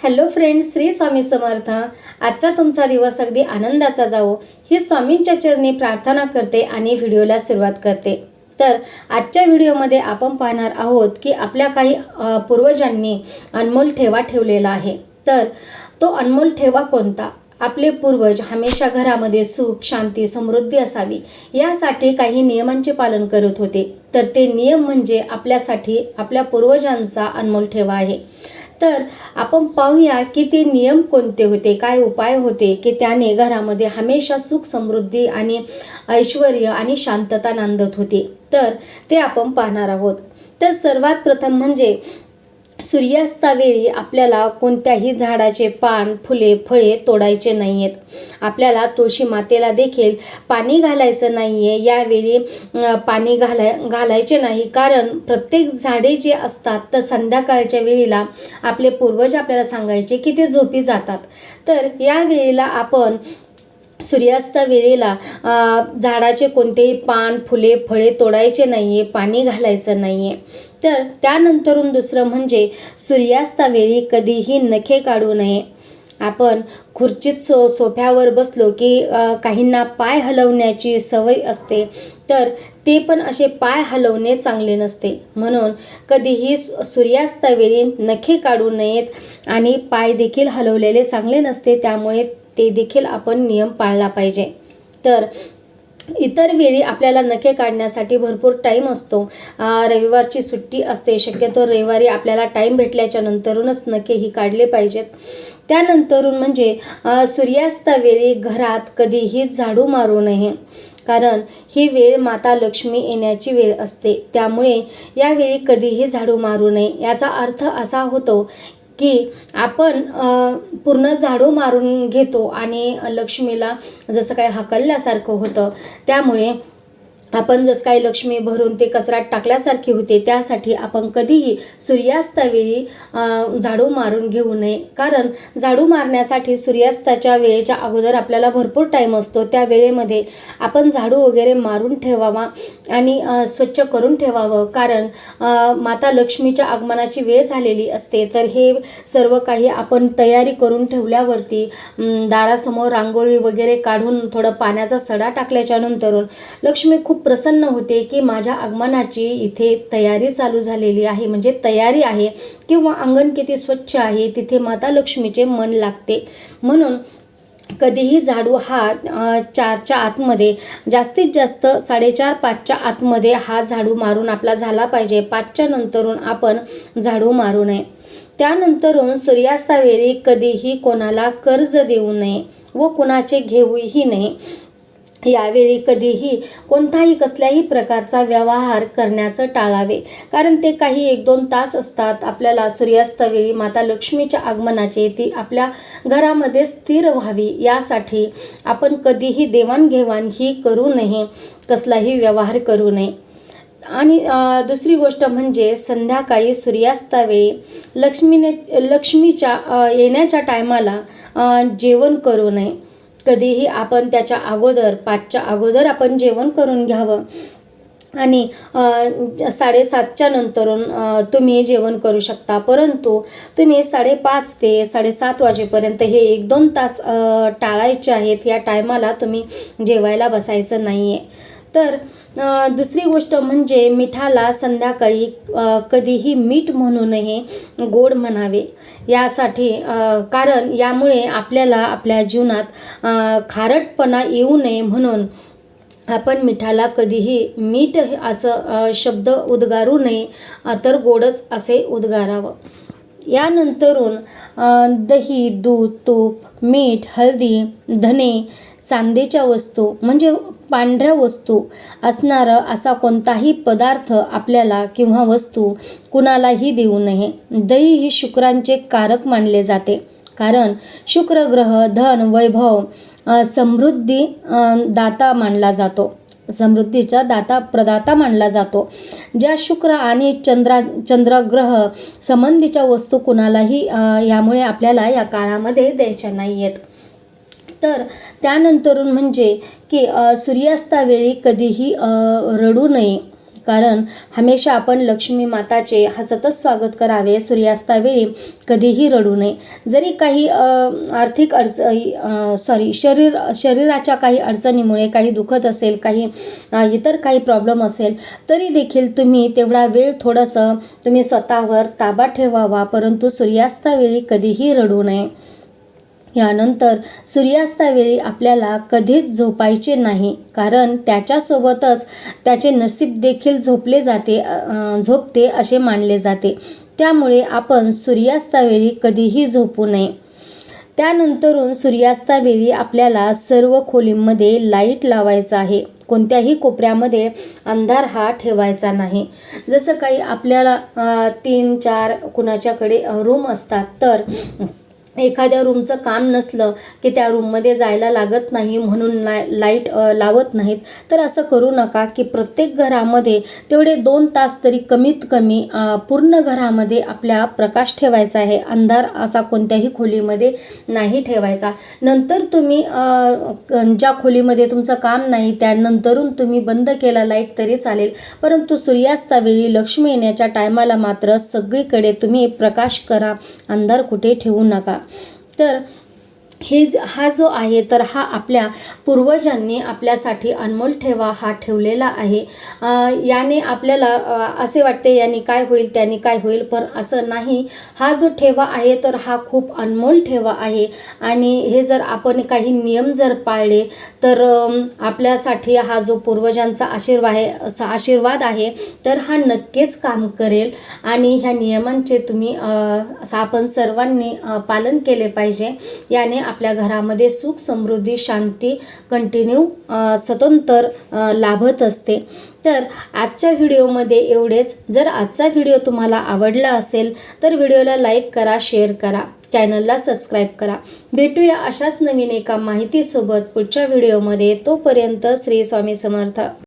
Hello friends Shri Swami Samarth. आजचा तुमचा दिवस अगदी आनंदाचा जावो. ही स्वामींच्या चरणी प्रार्थना करते आणि व्हिडिओला सुरुवात करते. तर आजच्या व्हिडिओमध्ये आपण पाहणार आहोत की आपल्या काही पूर्वजांनी अनमोल ठेवा ठेवलेला आहे. तर तो अनमोल ठेवा कोणता? आपले पूर्वज हमेशा घरामध्ये सुख शांती समृद्धी असावी. यासाठी काही नियमांचे पालन करत होते. तर ते नियम म्हणजे आपल्यासाठी आपल्या पूर्वजांचा अनमोल ठेवा आहे. तर आपण पाहूया की ते नियम कोणते होते काय उपाय होते की त्याने घरामध्ये हमेशा सुख समृद्धी आणि ऐश्वर आणि शांतता नांदत होती. तर ते आपण पाहणार आहोत. तर सर्वात प्रथम म्हणजे सूर्यास्तावेळी आपल्याला कोणत्याही झाडाचे पान फुले फळे तोडायचे नाही आहेत आपल्याला तुळशी मातेला देखील पाणी घालायचं नाही आहे यावेळी पाणी घालाय घालायचे नाही. कारण प्रत्येक झाडे जे असतात तर संध्याकाळच्या वेळेला आपले पूर्वज आपल्याला सांगायचे की ते झोपी जातात. तर या वेळेला आपण सूर्यास्त वेळेला झाडाचे कोणतेही पान फुले फळे तोडायचे नाही आहे पाणी घालायचं नाही आहे तर त्यानंतरून दुसरं म्हणजे सूर्यास्तावेळी कधीही नखे काढू नये. आपण खुर्चीत सो सोफ्यावर बसलो की काहींना पाय हलवण्याची सवय असते तर ते पण असे पाय हलवणे चांगले नसते. म्हणून कधीही सु- सूर्यास्तावेळी नखे काढू नयेत आणि पाय देखील हलवलेले चांगले नसते त्यामुळे ते देखील आपण नियम पाळला पाहिजे. तर इतर वेळी आपल्याला नखे काढण्यासाठी भरपूर टाईम असतो. रविवारची सुट्टी असते. शक्यतो रविवारी आपल्याला टाईम भेटल्याच्या नंतरूनच नखे ही काढले पाहिजेत. त्यानंतरून म्हणजे सूर्यास्तावेळी घरात कधीही झाडू मारू नये. कारण ही वेळ माता लक्ष्मी येण्याची वेळ असते. त्यामुळे यावेळी कधीही झाडू मारू नये. याचा अर्थ असा होतो की आपण पूर्ण झाडू मारून घेतो आणि लक्ष्मीला जसं काय हकलल्यासारखं होतं. त्यामुळे आपण जसं काही लक्ष्मी भरून ते कचऱ्यात टाकल्यासारखी होते त्यासाठी आपण कधीही सूर्यास्तावेळी झाडू मारून घेऊ नये. कारण झाडू मारण्यासाठी सूर्यास्ताच्या वेळेच्या अगोदर आपल्याला भरपूर टाईम असतो. त्या वेळेमध्ये आपण झाडू वगैरे मारून ठेवावा आणि स्वच्छ करून ठेवावं. कारण माता लक्ष्मीच्या आगमनाची वेळ झालेली असते. तर हे सर्व काही आपण तयारी करून ठेवल्यावरती दारासमोर रांगोळी वगैरे काढून थोडं पाण्याचा सडा टाकल्याच्यानंतरून लक्ष्मी खूप प्रसन्न होते की माझ्या आगमनाची इथे तयारी चालू झालेली आहे. म्हणजे तयारी आहे किंवा अंगण किती स्वच्छ आहे तिथे माता लक्ष्मीचे मन लागते. म्हणून कधीही झाडू हा चारच्या आतमध्ये जास्तीत जास्त साडेचार पाचच्या आतमध्ये हा झाडू मारून आपला झाला पाहिजे. पाचच्या नंतरून आपण झाडू मारू नये. त्यानंतरून सूर्यास्तावेळी कधीही कोणाला कर्ज देऊ नये व कोणाचे घेऊही नये. यावेळी कधीही कोणताही कसल्याही प्रकारचा व्यवहार करण्याचं टाळावे. कारण ते काही एक दोन तास असतात आपल्याला सूर्यास्तावेळी माता लक्ष्मीच्या आगमनाचे ती आपल्या घरामध्ये स्थिर व्हावी. यासाठी आपण कधीही देवाणघेवाण ही करू नये कसलाही व्यवहार करू नये. आणि दुसरी गोष्ट म्हणजे संध्याकाळी सूर्यास्तावेळी लक्ष्मीने लक्ष्मीच्या येण्याच्या टायमाला जेवण करू नये. कधीही आपण त्याच्या अगोदर पाचच्या अगोदर आपण जेवण करून घ्यावं. आणि साडेसातच्या नंतर तुम्ही जेवण करू शकता. परंतु तुम्ही साडेपाच ते साडेसात वाजेपर्यंत हे एक दोन तास टाळायचे आहेत. या टायमाला तुम्ही जेवायला बसायचं नाही आहे तर दुसरी गोष्ट म्हणजे मिठाला संध्याकाळी कधीही मीठ म्हणू नये गोड म्हणावे. यासाठी कारण यामुळे आपल्याला आपल्या जीवनात खारटपणा येऊ नये म्हणून आपण मिठाला कधीही मीठ असं शब्द उद्गारू नये तर गोडच असे उद्गारावं. यानंतरून दही दूध तूप मीठ हळदी धने चांदीच्या वस्तू म्हणजे पांढऱ्या वस्तू असणारं असा कोणताही पदार्थ आपल्याला किंवा वस्तू कुणालाही देऊ नये. दही ही शुक्रांचे कारक मानले जाते. कारण शुक्र ग्रह धन वैभव समृद्धी दाता मानला जातो. समृद्धीचा दाता प्रदाता मानला जातो. ज्या शुक्र आणि चंद्रा चंद्रग्रह संबंधीच्या वस्तू कुणालाही यामुळे आपल्याला या काळामध्ये द्यायच्या नाही आहेत तर त्यानंतरून म्हणजे की सूर्यास्तावेळी कधीही रडू नये. कारण हमेशा आपण लक्ष्मी माताचे हा सतत स्वागत करावे सूर्यास्तावेळी कधीही रडू नये. जरी काही आर्थिक अडच सॉरी शरीर शरीराच्या काही अडचणीमुळे काही दुखत असेल काही इतर काही प्रॉब्लेम असेल तरी देखील तुम्ही तेवढा वेळ थोडंसं तुम्ही स्वतःवर ताबा ठेवावा परंतु सूर्यास्तावेळी कधीही रडू नये. यानंतर सूर्यास्तावेळी आपल्याला कधीच झोपायचे नाही कारण त्याच्यासोबतच त्याचे नसीब देखील झोपले जाते झोपते असे मानले जाते. त्यामुळे आपण सूर्यास्तावेळी कधीही झोपू नये. त्यानंतरून सूर्यास्तावेळी आपल्याला सर्व खोलींमध्ये लाइट लावायचं आहे. कोणत्याही कोपऱ्यामध्ये अंधार हा ठेवायचा नाही. जसं काही आपल्याला तीन चार कुणाच्याकडे रूम असतात तर एखाद्या रूमचं काम नसलं की त्या रूममध्ये जायला लागत नाही म्हणून ला लाइट लावत नाहीत. तर असं करू नका की प्रत्येक घरामध्ये तेवढे दोन तास तरी कमीत कमी पूर्ण घरामध्ये आपल्या प्रकाश ठेवायचा आहे. अंधार असा कोणत्याही खोलीमध्ये नाही ठेवायचा. नंतर तुम्ही ज्या खोलीमध्ये तुमचं काम नाही त्यानंतरून तुम्ही बंद केला लाइट तरी चालेल. परंतु सूर्यास्तावेळी लक्ष्मी येण्याच्या टायमाला मात्र सगळीकडे तुम्ही प्रकाश करा. अंधार कुठे ठेवू नका. तर हे ज- हा जो आहे तर हा आपल्या पूर्वजांनी आपल्यासाठी अनमोल ठेवा हा ठेवलेला आहे. याने आपल्याला असे वाटते याने काय होईल त्याने काय होईल पण असं नाही. हा जो ठेवा आहे तर हा खूप अनमोल ठेवा आहे. आणि हे जर आपण काही नियम जर पाळले तर आपल्यासाठी हा जो पूर्वजांचा आशीर्वाद आहे आशीर्वाद आहे तर हा नक्कीच काम करेल. आणि ह्या नियमांचे तुम्ही असं आपण सर्वांनी पालन केले पाहिजे. याने आपल्या घरामध्ये सुख समृद्धी शांती कंटिन्यू स्वतंत्र लाभत असते. तर आजच्या व्हिडिओमध्ये एवढेच. जर आजचा व्हिडिओ तुम्हाला आवडला असेल तर व्हिडिओला लाईक करा शेअर करा चॅनलला सबस्क्राईब करा. भेटूया अशाच नवीन एका माहितीसोबत पुढच्या व्हिडिओमध्ये. तोपर्यंत श्री स्वामी समर्थ.